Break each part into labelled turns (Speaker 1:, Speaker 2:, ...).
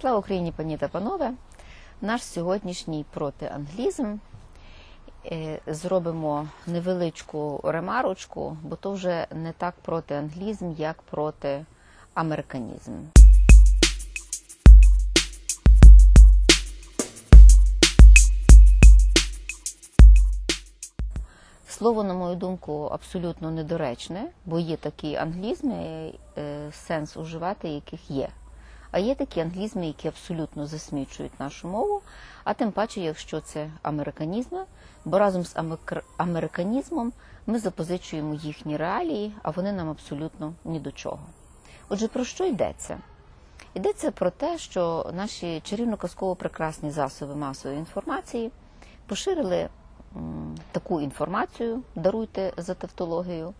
Speaker 1: Слава Україні, пані та панове! Наш сьогоднішній протианглізм е, зробимо невеличку ремарочку, бо то вже не так протианглізм, як протиамериканізм. Слово, на мою думку, абсолютно недоречне, бо є такі англізми, е, сенс уживати яких є. А є такі англізми, які абсолютно засмічують нашу мову, а тим паче, якщо це американізми, бо разом з американізмом ми запозичуємо їхні реалії, а вони нам абсолютно ні до чого. Отже, про що йдеться? Йдеться про те, що наші чарівно-казково прекрасні засоби масової інформації поширили таку інформацію, даруйте за тавтологію,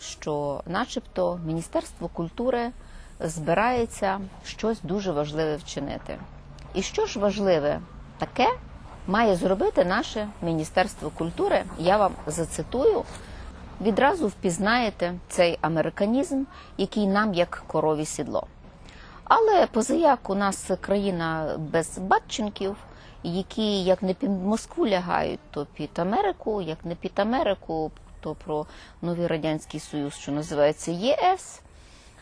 Speaker 1: що, начебто, Міністерство культури збирається щось дуже важливе вчинити. І що ж важливе таке має зробити наше Міністерство культури? Я вам зацитую. Відразу впізнаєте цей американізм, який нам як корові сідло. Але позаяк у нас країна без батченків, які як не під Москву лягають, то під Америку, як не під Америку, то про новий радянський союз, що називається ЄС.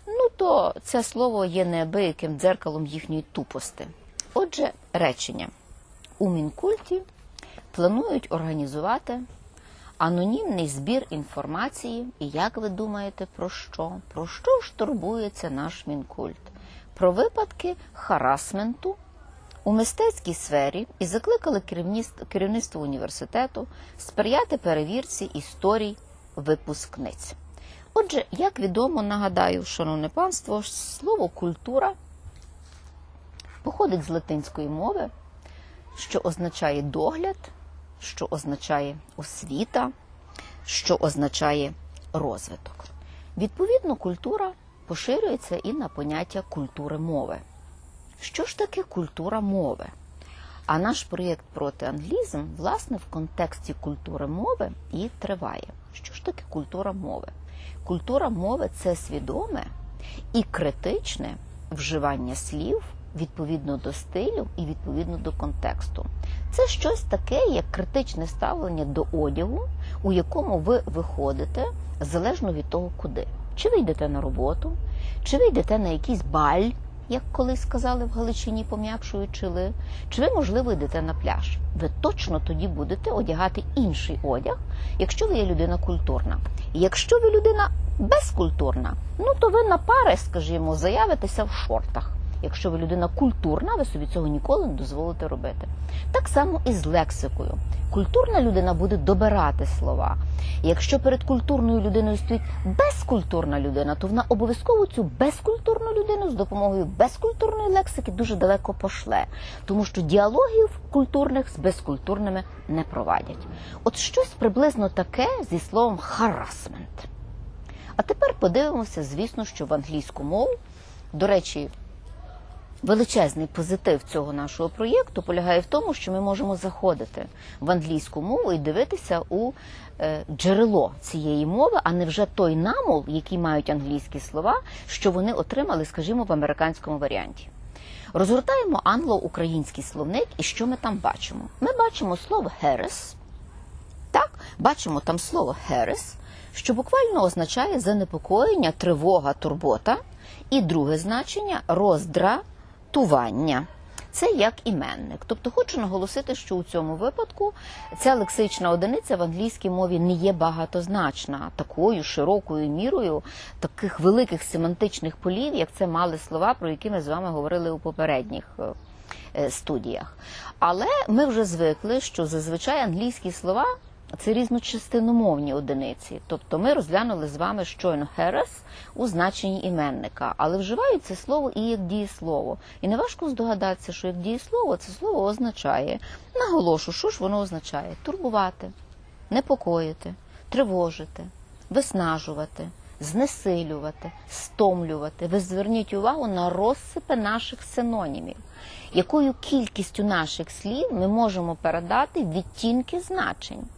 Speaker 1: Ну то це слово є неабияким дзеркалом їхньої тупости. Отже, речення у Мінкульті планують організувати анонімний збір інформації. І як ви думаєте, про що? Про що ж турбується наш Мінкульт? Про випадки харасменту у мистецькій сфері і закликали керівництво університету сприяти перевірці історій випускниць. Отже, як відомо, нагадаю, шановне панство, слово культура походить з латинської мови, що означає догляд, що означає освіта, що означає розвиток. Відповідно, культура поширюється і на поняття культури мови. Що ж таке культура мови? А наш проєкт протианглізм, власне, в контексті культури мови і триває. Таке культура мови? Культура мови це свідоме і критичне вживання слів відповідно до стилю і відповідно до контексту. Це щось таке, як критичне ставлення до одягу, у якому ви виходите залежно від того, куди. Чи ви йдете на роботу, чи ви йдете на якийсь баль, як колись сказали в Галичині, пом'якшуючи ли, чи ви, можливо, йдете на пляж. Ви точно тоді будете одягати інший одяг, якщо ви є людина культурна. Якщо ви людина безкультурна, ну то ви на пари, скажімо, заявитеся в шортах. Якщо ви людина культурна, ви собі цього ніколи не дозволите робити. Так само і з лексикою. Культурна людина буде добирати слова. Якщо перед культурною людиною стоїть безкультурна людина, то вона обов'язково цю безкультурну людину з допомогою безкультурної лексики дуже далеко пошле, тому що діалогів культурних з безкультурними не провадять. От щось приблизно таке зі словом харасмент. А тепер подивимося, звісно, що в англійську мову, до речі, величезний позитив цього нашого проєкту полягає в тому, що ми можемо заходити в англійську мову і дивитися у е, джерело цієї мови, а не вже той намол, який мають англійські слова, що вони отримали, скажімо, в американському варіанті. Розгортаємо англо-український словник, і що ми там бачимо? Ми бачимо слово «harass», так, бачимо там слово «harass», що буквально означає занепокоєння, тривога, турбота, і друге значення роздратування. Це як іменник. Тобто хочу наголосити, що у цьому випадку ця лексична одиниця в англійській мові не є багатозначна такою широкою мірою таких великих семантичних полів, як це мали слова, про які ми з вами говорили у попередніх е, е, студіях. Але ми вже звикли, що зазвичай англійські слова це різночастиномовні одиниці. Тобто ми розглянули з вами щойно harass у значенні іменника, але вживають це слово і як дієслово. І не важко здогадатися, що як дієслово це слово означає. Наголошу, що ж воно означає? Турбувати, непокоїти, тривожити, виснажувати. Знесилювати, стомлювати. Ви зверніть увагу на розсипи наших синонімів, якою кількістю наших слів ми можемо передати відтінки значень.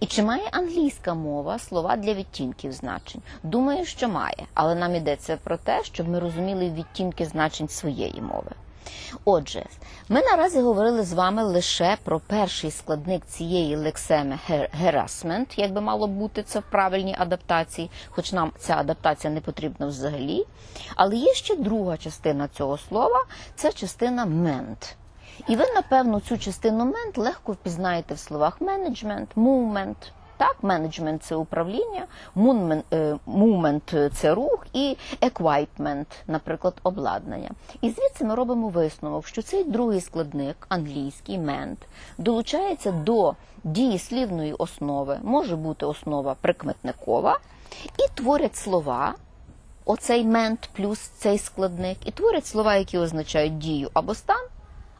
Speaker 1: І чи має англійська мова слова для відтінків значень? Думаю, що має, але нам йдеться про те, щоб ми розуміли відтінки значень своєї мови. Отже, ми наразі говорили з вами лише про перший складник цієї лексеми «her- harassment, як би мало бути це в правильній адаптації, хоч нам ця адаптація не потрібна взагалі. Але є ще друга частина цього слова це частина meant. І ви, напевно, цю частину мент легко впізнаєте в словах менеджмент, movement. Так, менеджмент це управління, е, це рух і equipment, наприклад, обладнання. І звідси ми робимо висновок, що цей другий складник, англійський мент, долучається до дієслівної основи, може бути основа прикметникова, і творять слова, оцей мент плюс цей складник, і творять слова, які означають дію або стан,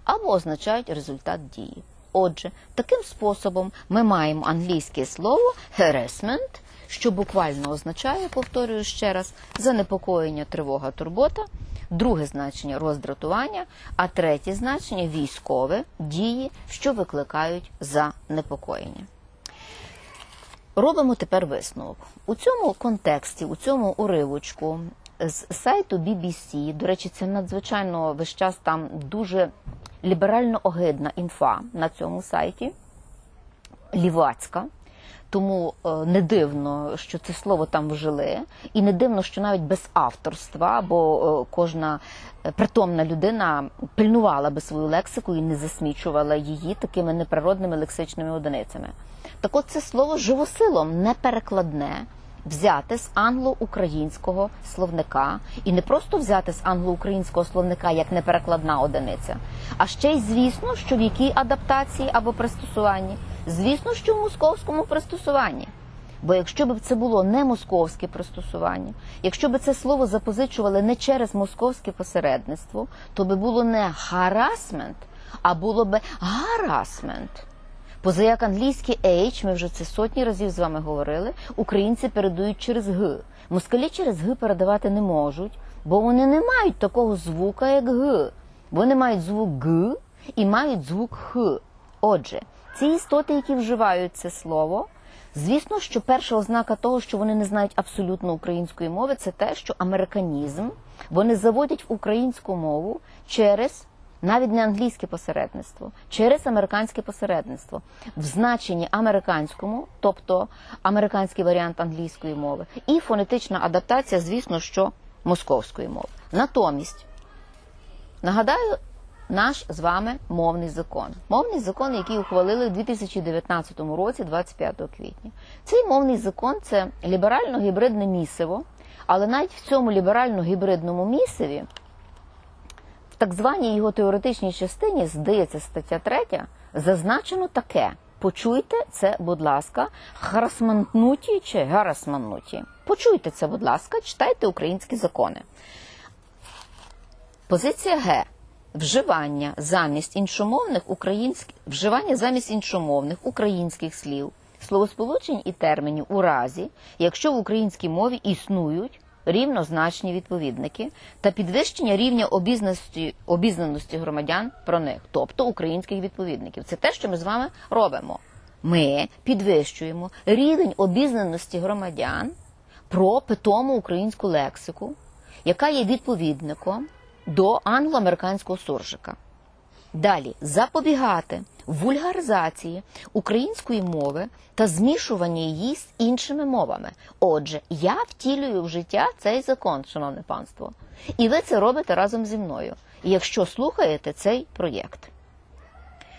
Speaker 1: або означають результат дії. Отже, таким способом ми маємо англійське слово harassment, що буквально означає, повторюю ще раз, занепокоєння, тривога, турбота, друге значення роздратування, а третє значення військове дії, що викликають занепокоєння. Робимо тепер висновок. У цьому контексті, у цьому уривочку з сайту BBC, до речі, це надзвичайно весь час там дуже ліберально огидна інфа на цьому сайті, лівацька. Тому е, не дивно, що це слово там вжили, і не дивно, що навіть без авторства, бо е, кожна е, притомна людина пильнувала би свою лексику і не засмічувала її такими неприродними лексичними одиницями. Так от це слово живосилом не перекладне, взяти з англо-українського словника, і не просто взяти з англо-українського словника як неперекладна одиниця, а ще й звісно, що в якій адаптації або пристосуванні, звісно, що в московському пристосуванні. Бо якщо б це було не московське пристосування, якщо б це слово запозичували не через московське посередництво, то би було не харасмент, а було би гарасмент. Позаяк англійський H, ми вже це сотні разів з вами говорили, українці передають через Г. Москалі через Г передавати не можуть, бо вони не мають такого звука, як Г. Вони мають звук Г і мають звук Х. Отже, ці істоти, які вживають це слово, звісно, що перша ознака того, що вони не знають абсолютно української мови, це те, що американізм вони заводять в українську мову через навіть не англійське посередництво, через американське посередництво в значенні американському, тобто американський варіант англійської мови, і фонетична адаптація, звісно, що московської мови. Натомість, нагадаю, наш з вами мовний закон. Мовний закон, який ухвалили у 2019 році, 25 квітня. Цей мовний закон це ліберально-гібридне місиво, але навіть в цьому ліберально-гібридному місиві так званій його теоретичній частині, здається, стаття 3, зазначено таке. Почуйте це, будь ласка, харасмантнуті чи гарасманнуті. Почуйте це, будь ласка, читайте українські закони. Позиція Г. Вживання замість іншомовних українських вживання замість іншомовних українських слів, словосполучень і термінів у разі, якщо в українській мові існують рівнозначні відповідники та підвищення рівня обізнаності, обізнаності громадян про них, тобто українських відповідників. Це те, що ми з вами робимо. Ми підвищуємо рівень обізнаності громадян про питому українську лексику, яка є відповідником до англо-американського суржика. Далі запобігати вульгаризації української мови та змішування її з іншими мовами. Отже, я втілюю в життя цей закон, шановне панство, і ви це робите разом зі мною, якщо слухаєте цей проєкт.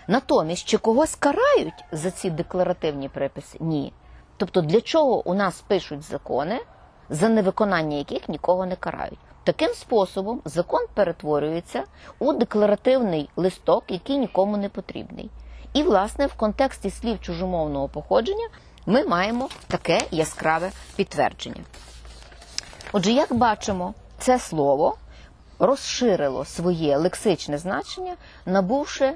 Speaker 1: Натомість, чи когось карають за ці декларативні приписи? Ні. Тобто, для чого у нас пишуть закони, за невиконання яких нікого не карають? Таким способом закон перетворюється у декларативний листок, який нікому не потрібний. І, власне, в контексті слів чужомовного походження ми маємо таке яскраве підтвердження. Отже, як бачимо, це слово розширило своє лексичне значення, набувши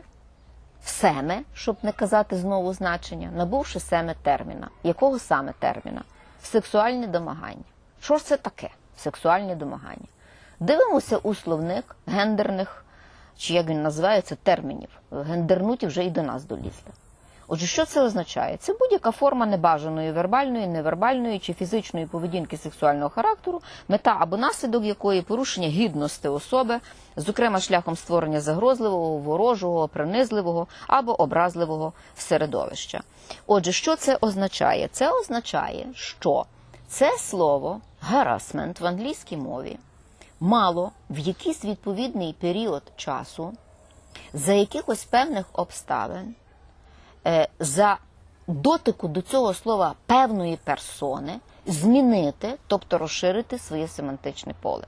Speaker 1: семе, щоб не казати знову значення, набувши семе терміна. Якого саме терміна? Сексуальне домагання. Що ж це таке? Сексуальне домагання. Дивимося у словник гендерних, чи як він називається, термінів. Гендернуті вже і до нас долізли. Отже, що це означає? Це будь-яка форма небажаної вербальної, невербальної чи фізичної поведінки сексуального характеру, мета або наслідок якої порушення гідності особи, зокрема шляхом створення загрозливого, ворожого, принизливого або образливого середовища. Отже, що це означає? Це означає, що це слово harassment в англійській мові мало в якийсь відповідний період часу за якихось певних обставин е, за дотику до цього слова певної персони змінити, тобто розширити своє семантичне поле.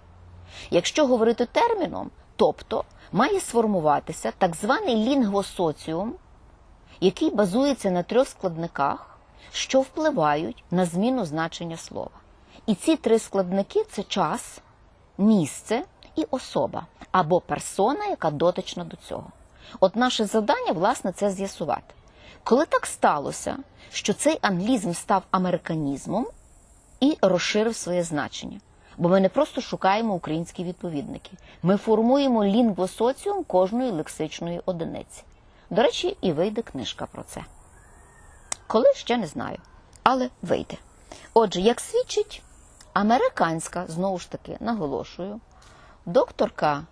Speaker 1: Якщо говорити терміном, тобто має сформуватися так званий лінгвосоціум, який базується на трьох складниках, що впливають на зміну значення слова. І ці три складники це час, місце і особа або персона, яка дотична до цього. От наше завдання, власне, це з'ясувати. Коли так сталося, що цей англізм став американізмом і розширив своє значення. Бо ми не просто шукаємо українські відповідники, ми формуємо лінгвосоціум кожної лексичної одиниці. До речі, і вийде книжка про це. Коли ще не знаю, але вийде. Отже, як свідчить американська, знову ж таки, наголошую, докторка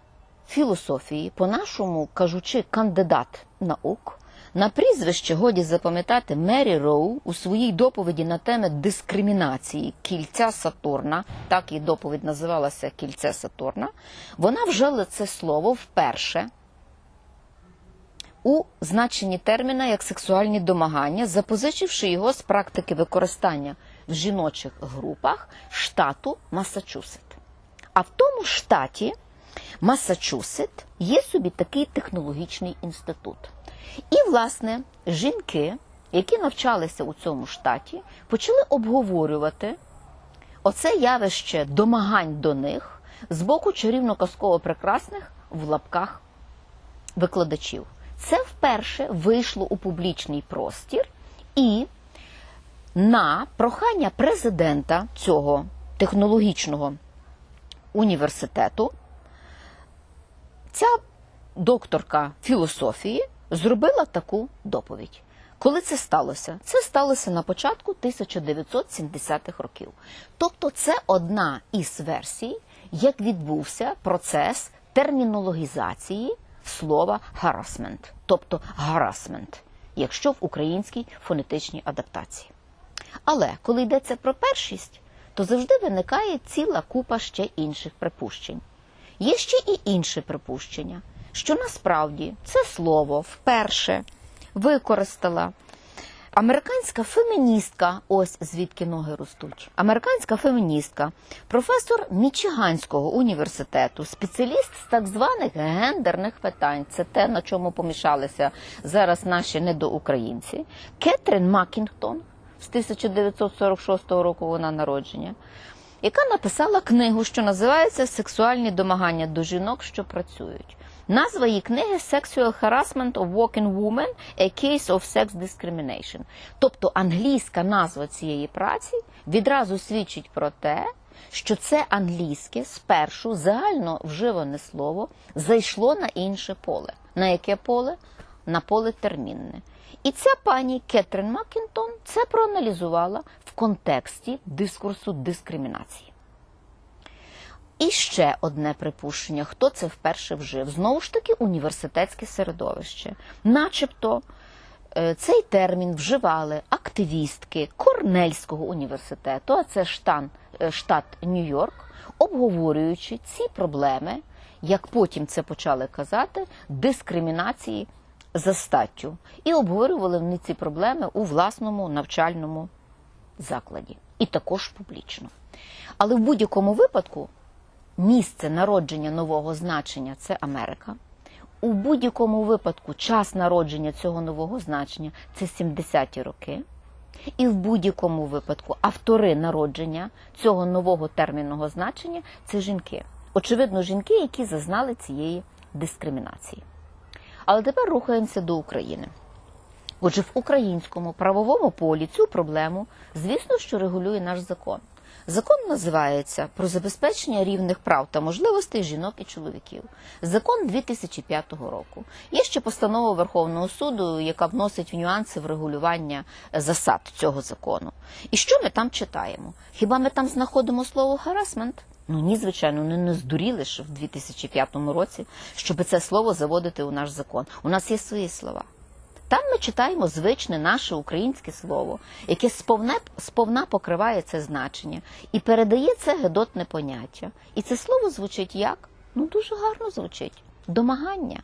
Speaker 1: філософії, по-нашому кажучи, кандидат наук, на прізвище годі запам'ятати Мері Роу у своїй доповіді на теми дискримінації кільця Сатурна, так і доповідь називалася Кільце Сатурна, вона вжила це слово вперше у значенні терміна як сексуальні домагання, запозичивши його з практики використання в жіночих групах штату Масачусет. А в тому штаті Масачусет є собі такий технологічний інститут. І, власне, жінки, які навчалися у цьому штаті, почали обговорювати оце явище домагань до них з боку чарівно-казково прекрасних в лапках викладачів. Це вперше вийшло у публічний простір і на прохання президента цього технологічного університету ця докторка філософії зробила таку доповідь. Коли це сталося? Це сталося на початку 1970-х років. Тобто, це одна із версій, як відбувся процес термінологізації слова harassment, тобто гарасмент, якщо в українській фонетичній адаптації. Але коли йдеться про першість, то завжди виникає ціла купа ще інших припущень. Є ще і інше припущення, що насправді це слово вперше використала американська феміністка, ось звідки ноги ростуть. Американська феміністка, професор Мічиганського університету, спеціаліст з так званих гендерних питань. Це те, на чому помішалися зараз наші недоукраїнці. Кетрін Макінгтон з 1946 року вона народження яка написала книгу, що називається Сексуальні домагання до жінок, що працюють. Назва її книги Sexual Harassment of Working Women – A Case of Sex Discrimination. Тобто англійська назва цієї праці відразу свідчить про те, що це англійське спершу загально вживане слово зайшло на інше поле. На яке поле? На поле термінне. І ця пані Кетрін Макінтон це проаналізувала в контексті дискурсу дискримінації. І ще одне припущення, хто це вперше вжив. Знову ж таки, університетське середовище. Начебто е, цей термін вживали активістки Корнельського університету, а це штан, е, штат Нью-Йорк, обговорюючи ці проблеми, як потім це почали казати, дискримінації за статтю. І обговорювали вони ці проблеми у власному навчальному закладі. І також публічно. Але в будь-якому випадку місце народження нового значення це Америка. У будь-якому випадку час народження цього нового значення це 70-ті роки. І в будь-якому випадку автори народження цього нового термінного значення це жінки. Очевидно, жінки, які зазнали цієї дискримінації. Але тепер рухаємося до України. Отже, в українському правовому полі цю проблему, звісно, що регулює наш закон. Закон називається про забезпечення рівних прав та можливостей жінок і чоловіків. Закон 2005 року. Є ще постанова Верховного суду, яка вносить в нюанси в регулювання засад цього закону. І що ми там читаємо? Хіба ми там знаходимо слово харасмент? Ну ні, звичайно, вони не здуріли ж в 2005 році, щоб це слово заводити у наш закон. У нас є свої слова. Там ми читаємо звичне наше українське слово, яке сповне, сповна покриває це значення і передає це гедотне поняття. І це слово звучить як? Ну дуже гарно звучить. Домагання.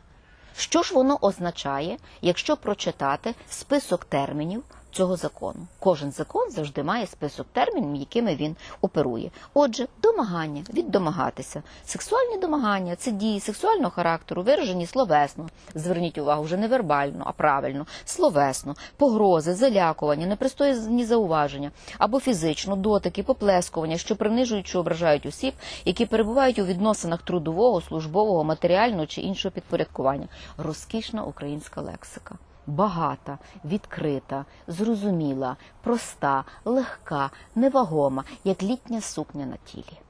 Speaker 1: Що ж воно означає, якщо прочитати список термінів цього закону? Кожен закон завжди має список термінів, якими він оперує. Отже, домагання від домагатися. Сексуальні домагання це дії сексуального характеру, виражені словесно. Зверніть увагу, вже не вербально, а правильно, словесно, погрози, залякування, непристойні зауваження або фізично, дотики, поплескування, що принижують чи ображають осіб, які перебувають у відносинах трудового, службового, матеріального чи іншого підпорядкування. Розкішна українська лексика. Багата, відкрита, зрозуміла, проста, легка, невагома, як літня сукня на тілі.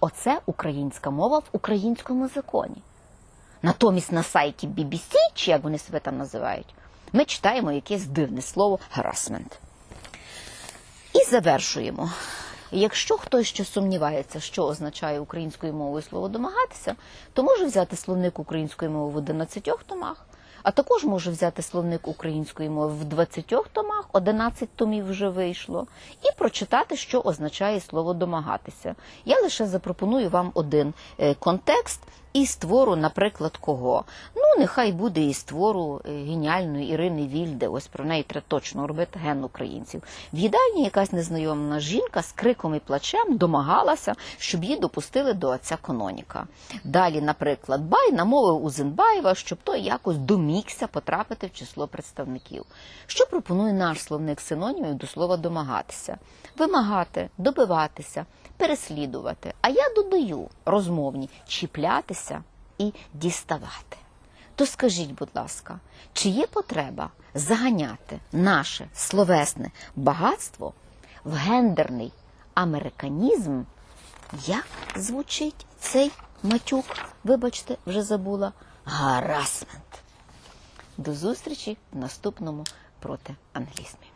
Speaker 1: Оце українська мова в українському законі. Натомість на сайті BBC, чи як вони себе там називають, ми читаємо якесь дивне слово гарасмент. І завершуємо. Якщо хтось ще сумнівається, що означає українською мовою слово домагатися, то може взяти словник української мови в 11 томах, а також може взяти словник української мови в 20 томах, 11 томів вже вийшло, і прочитати, що означає слово домагатися. Я лише запропоную вам один е, контекст із твору, наприклад, кого. Ну, нехай буде із твору е, геніальної Ірини Вільде. Ось про неї треба точно робити ген українців. В їдальні якась незнайома жінка з криком і плачем домагалася, щоб її допустили до отця Кононіка. Далі, наприклад, Бай намовив Узенбаєва, щоб той якось домігся потрапити в число представників. Що пропонує наш словник синонімів до слова домагатися? Вимагати, добиватися, переслідувати. А я додаю розмовні чіплятися і діставати. То скажіть, будь ласка, чи є потреба заганяти наше словесне багатство в гендерний американізм? Як звучить цей матюк? Вибачте, вже забула. Гарасмент. До зустрічі в наступному проти англізмі.